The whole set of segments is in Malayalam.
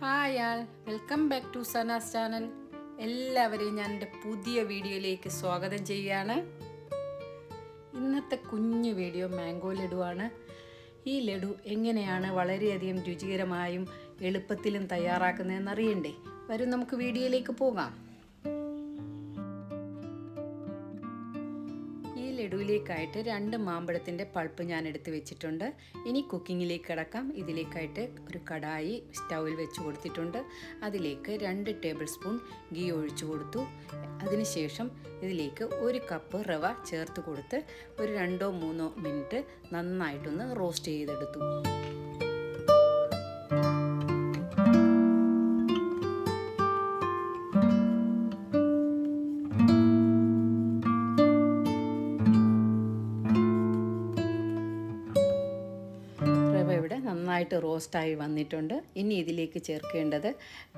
Hi all welcome back to Sana's channel എല്ലാവരെയും ഞാൻ എന്റെ പുതിയ വീഡിയോയിലേക്ക് സ്വാഗതം ചെയ്യുകയാണ്. ഇന്നത്തെ കുഞ്ഞു വീഡിയോ മാംഗോ ലഡുവാണ്. ഈ ലഡു എങ്ങനെയാണ് വളരെയധികം രുചികരമായും എളുപ്പത്തിലും തയ്യാറാക്കുന്നതെന്ന് അറിയണ്ടേ? വരും നമുക്ക് വീഡിയോയിലേക്ക് പോകാം. ലഡുവിലേക്കായിട്ട് രണ്ട് മാമ്പഴത്തിന്റെ പൾപ്പ് ഞാൻ എടുത്ത് വെച്ചിട്ടുണ്ട്. ഇനി കുക്കിങ്ങിലേക്ക് കിടക്കാം. ഇതിലേക്കായിട്ട് ഒരു കടായി സ്റ്റൗവിൽ വെച്ച് കൊടുത്തിട്ടുണ്ട്. അതിലേക്ക് രണ്ട് ടേബിൾ സ്പൂൺ ഗീ ഒഴിച്ചു കൊടുത്തു. അതിനുശേഷം ഇതിലേക്ക് ഒരു കപ്പ് റവ ചേർത്ത് കൊടുത്ത് ഒരു രണ്ടോ മൂന്നോ മിനിറ്റ് നന്നായിട്ടൊന്ന് റോസ്റ്റ് ചെയ്തെടുത്തു. നന്നായിട്ട് റോസ്റ്റായി വന്നിട്ടുണ്ട്. ഇനി ഇതിലേക്ക് ചേർക്കേണ്ടത്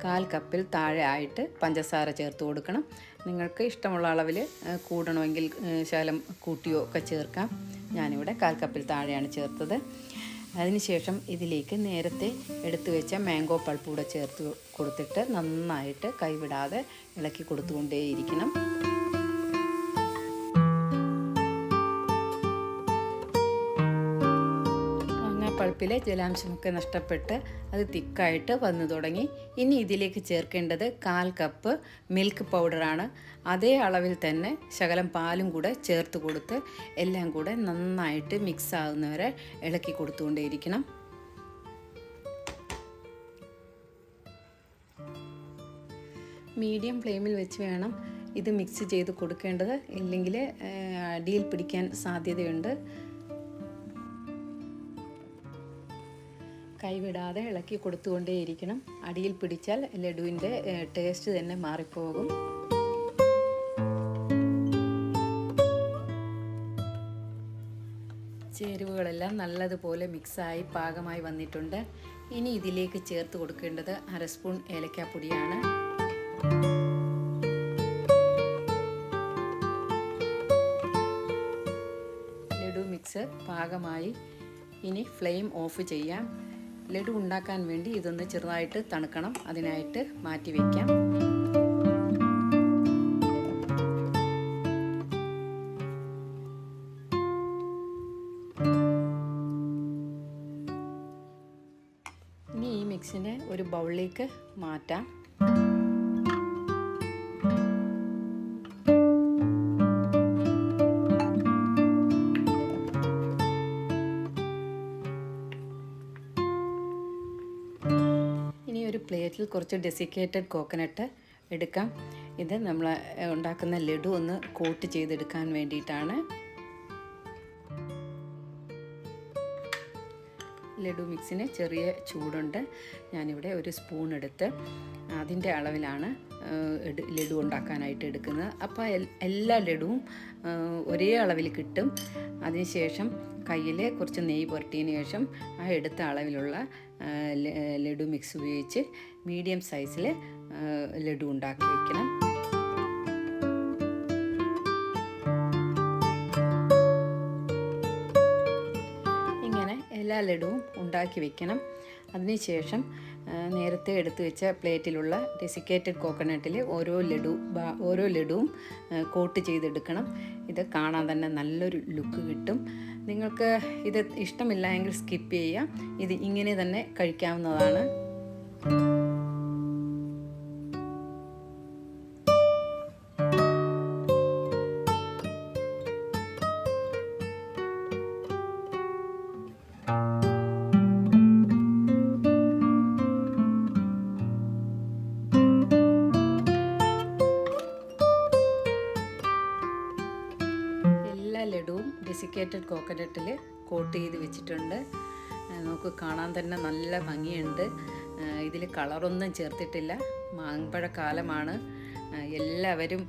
കാൽ കപ്പിൽ താഴെ ആയിട്ട് പഞ്ചസാര ചേർത്ത് കൊടുക്കണം. നിങ്ങൾക്ക് ഇഷ്ടമുള്ള അളവിൽ കൂടണമെങ്കിൽ ശകലം കൂട്ടിയോ ഒക്കെ ചേർക്കാം. ഞാനിവിടെ കാൽ കപ്പിൽ താഴെയാണ് ചേർത്തത്. അതിനുശേഷം ഇതിലേക്ക് നേരത്തെ എടുത്തു വെച്ച മാംഗോ പൾപ്പ് കൂടെ ചേർത്ത് കൊടുത്തിട്ട് നന്നായിട്ട് കൈവിടാതെ ഇളക്കി കൊടുത്തുകൊണ്ടേയിരിക്കണം. മാങ്ങ പൾപ്പിലെ ജലാംശമൊക്കെ നഷ്ടപ്പെട്ട് അത് തിക്കായിട്ട് വന്നു തുടങ്ങി. ഇനി ഇതിലേക്ക് ചേർക്കേണ്ടത് കാൽ കപ്പ് മിൽക്ക് പൗഡറാണ് അതേ അളവിൽ തന്നെ ശകലം പാലും കൂടെ ചേർത്ത് കൊടുത്ത് എല്ലാം കൂടെ നന്നായിട്ട് മിക്സ് ആകുന്നവരെ ഇളക്കി കൊടുത്തുകൊണ്ടേയിരിക്കണം. മീഡിയം ഫ്ലെയിമിൽ വെച്ച് വേണം ഇത് മിക്സ് ചെയ്ത് കൊടുക്കേണ്ടത്. ഇല്ലെങ്കിൽ അടിയിൽ പിടിക്കാൻ സാധ്യതയുണ്ട്. കൈവിടാതെ ഇളക്കി കൊടുത്തുകൊണ്ടേയിരിക്കണം. അടിയിൽ പിടിച്ചാൽ ലഡുവിന്റെ ടേസ്റ്റ് തന്നെ മാറിപ്പോകും. ചേരുവകളെല്ലാം നല്ലതുപോലെ മിക്സായി പാകമായി വന്നിട്ടുണ്ട്. ഇനി ഇതിലേക്ക് ചേർത്ത് കൊടുക്കേണ്ടത് അര സ്പൂൺ ഏലക്കാപ്പൊടിയാണ്. ലഡു മിക്സ് പാകമായി. ഇനി ഫ്ലെയിം ഓഫ് ചെയ്യാം. ലഡു ഉണ്ടാക്കാൻ വേണ്ടി ഇതൊന്ന് ചെറുതായിട്ട് തണുക്കണം. അതിനായിട്ട് മാറ്റി വയ്ക്കാം ഇനി ഈ മിക്സിനെ ഒരു ബൗളിലേക്ക് മാറ്റാം. ഒരു പ്ലേറ്റിൽ കുറച്ച് ഡെസിക്കേറ്റഡ് കോക്കനട്ട് എടുക്കാം. ഇത് നമ്മൾ ഉണ്ടാക്കുന്ന ലഡു ഒന്ന് കോട്ട് ചെയ്തെടുക്കാൻ വേണ്ടിയിട്ടാണ്. ലഡു മിക്സിന് ചെറിയ ചൂടുണ്ട്. ഞാനിവിടെ ഒരു സ്പൂൺ എടുത്ത് അതിന്റെ അളവിലാണ് ലഡു ഉണ്ടാക്കാനായിട്ട് എടുക്കുന്നത്. അപ്പോൾ എല്ലാ ലഡുവും ഒരേ അളവിൽ കിട്ടും. അതിനുശേഷം കയ്യിൽ കുറച്ച് നെയ്യ് പുരട്ടിയതിന് ശേഷം ആ എടുത്ത അളവിലുള്ള ലഡു മിക്സ് ഉപയോഗിച്ച് മീഡിയം സൈസിൽ ലഡു ഉണ്ടാക്കി വയ്ക്കണം ഇങ്ങനെ എല്ലാ ലഡുവും ഉണ്ടാക്കി വയ്ക്കണം അതിനുശേഷം നേരത്തെ എടുത്തു വെച്ച പ്ലേറ്റിലുള്ള ഡെസിക്കേറ്റഡ് കോക്കനട്ടിൽ ഓരോ ലഡു ഓരോ ലഡുവും കോട്ട് ചെയ്തെടുക്കണം. ഇത് കാണാൻ തന്നെ നല്ലൊരു ലുക്ക് കിട്ടും. നിങ്ങൾക്ക് ഇത് ഇഷ്ടമില്ല എങ്കിൽ സ്കിപ്പ് ചെയ്യുക. ഇത് ഇങ്ങനെ തന്നെ കഴിക്കാവുന്നതാണ്. എല്ലാ ലഡുവും ഡെസിക്കേറ്റഡ് കോക്കനട്ടിൽ കോട്ട് ചെയ്ത് വെച്ചിട്ടുണ്ട്. നമുക്ക് കാണാൻ തന്നെ നല്ല ഭംഗിയുണ്ട്. ഇതിൽ കളറൊന്നും ചേർത്തിട്ടില്ല. മാങ്ങപ്പഴക്കാലമാണ് എല്ലാവരും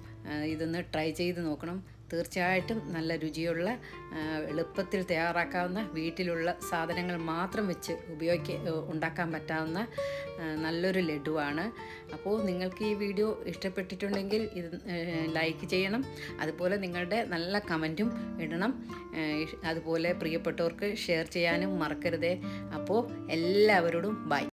ഇതൊന്ന് ട്രൈ ചെയ്ത് നോക്കണം. തീർച്ചയായിട്ടും നല്ല രുചിയുള്ള എളുപ്പത്തിൽ തയ്യാറാക്കാവുന്ന വീട്ടിലുള്ള സാധനങ്ങൾ മാത്രം വെച്ച് ഉപയോഗിക്ക ഉണ്ടാക്കാൻ പറ്റാവുന്ന നല്ലൊരു ലഡുവാണ്. അപ്പോൾ നിങ്ങൾക്ക് ഈ വീഡിയോ ഇഷ്ടപ്പെട്ടിട്ടുണ്ടെങ്കിൽ ഇത് ലൈക്ക് ചെയ്യണം. അതുപോലെ നിങ്ങളുടെ നല്ല കമന്റും ഇടണം. അതുപോലെ പ്രിയപ്പെട്ടവർക്ക് ഷെയർ ചെയ്യാനും മറക്കരുതേ. അപ്പോൾ എല്ലാവരോടും ബൈ.